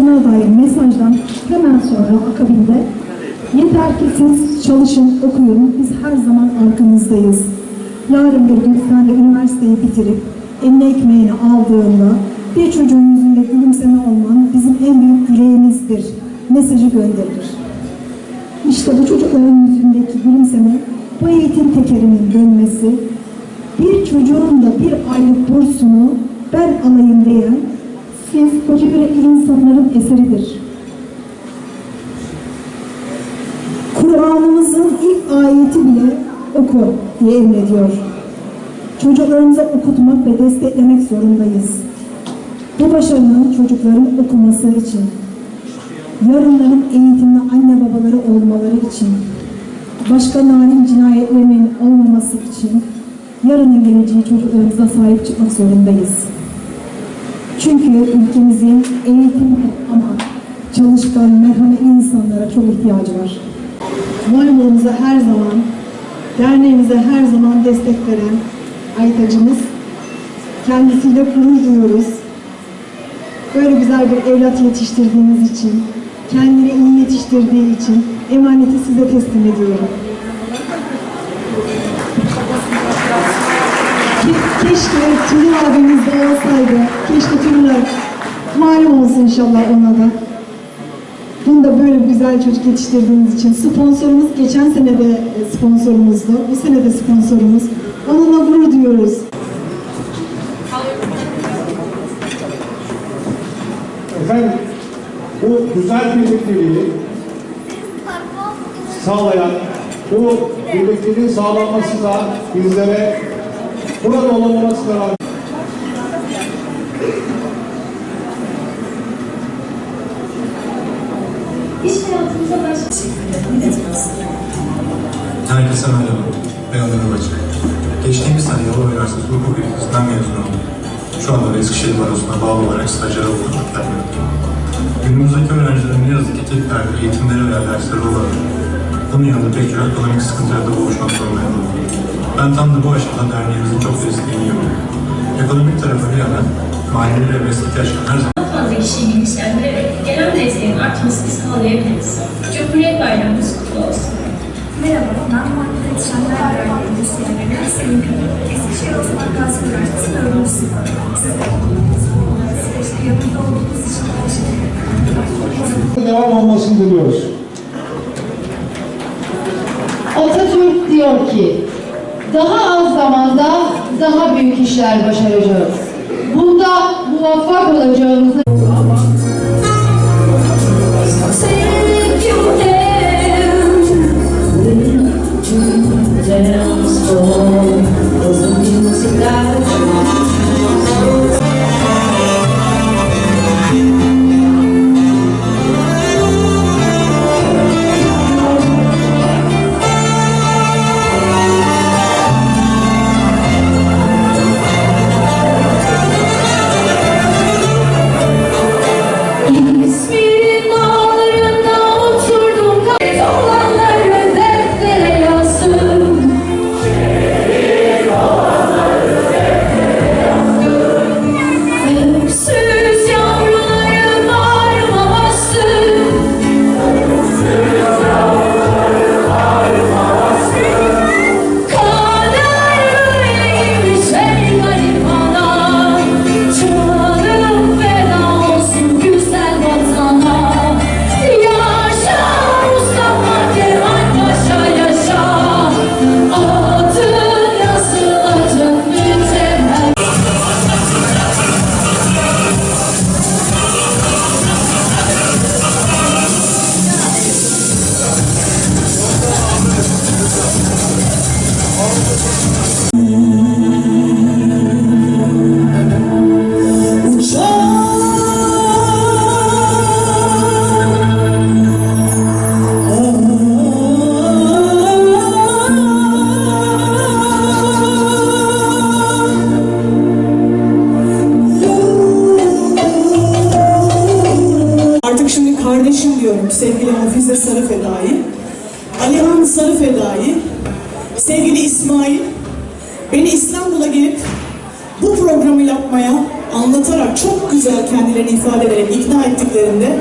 olmasına dair mesajdan hemen sonra akabinde yeter ki siz çalışın, okuyun, biz her zaman arkanızdayız. Yarın bir gün sen de üniversiteyi bitirip eline ekmeğini aldığında bir çocuğun yüzünde gülümseme olman bizim en büyük dileğimizdir. Mesajı gönderir. İşte bu çocukların yüzündeki gülümseme, bu eğitim tekerinin dönmesi, bir çocuğun da bir aylık bursunu ben alayım diyen siz koca yürekli insanların eseridir. Kur'an'ımızın ilk ayeti bile oku diye emrediyor. Çocuklarımıza okutmak ve desteklemek zorundayız. Bu başarının çocukların okuması için, yarınların eğitimli anne babaları olmaları için, başka narin cinayetlerinin olmaması için, yarının geleceği çocuklarımıza sahip çıkmak zorundayız. Çünkü ülkemizin eğitim ama çalışkan, merhametli insanlara çok ihtiyacı var. Voleybolumuza her zaman, derneğimize her zaman destek veren Aytacımız. Kendisiyle gurur duyuyoruz. Böyle güzel bir evlat yetiştirdiğiniz için, kendini iyi yetiştirdiği için emaneti size teslim ediyorum. Keşke Tülin abimiz de olsaydı. Keşke Tülin malum olsun inşallah ona da. Bunu da böyle güzel çocuk yetiştirdiğiniz için sponsorumuz geçen sene de sponsorumuzdu. Bu sene de sponsorumuz. Onunla gurur duyuyoruz. Efendim, bu güzel birlikteliği sağlayan, bu birlikteliğin sağlanması da bizlere burada olmamasına rağmen İş hayatımıza. Herkese merhaba. Ben Onur Bacı. Geçtiğimiz sene Yalova Üniversitesi Hukuk Fakültesinden mezun oldum. Şu anda da Eskişehir Barosu'na bağlı olarak stajyer olarak yapıyorum. Günümüzdeki öğrencilerin ne yazık ki tek derdi eğitimleri veya dersleri olabilir. Bunun yanında pek çok ekonomik sıkıntılarla boğuşmak zorundayım. Ben tam da bu aşamada derneğimizin çok desteğini yapıyorum. Ekonomik tarafı bir yana, manevi ve mesleki açıdan her zaman Daha fazla kişiyi bilinçlendirerek gelen desteğin artmasını sağlayabiliriz. Cumhuriyet Bayramımız kutlu olsun. Merhaba, ben Madde İletişimler Derneği Müslümanları Selin Kadın. Eskişehir Osman Gazi Üniversitesi sınıf öğrencisiyim. Süreçte yanımda olduğunuz için teşekkür ederim. devam olmasını diliyoruz. Daha az zamanda daha büyük işler başaracağız. Bunda muvaffak olacağımızı Sarı Fedai, Alihan Sarı Fedai, sevgili İsmail, beni İstanbul'a gelip bu programı yapmaya anlatarak çok güzel kendilerini ifade ederek ikna ettiklerinde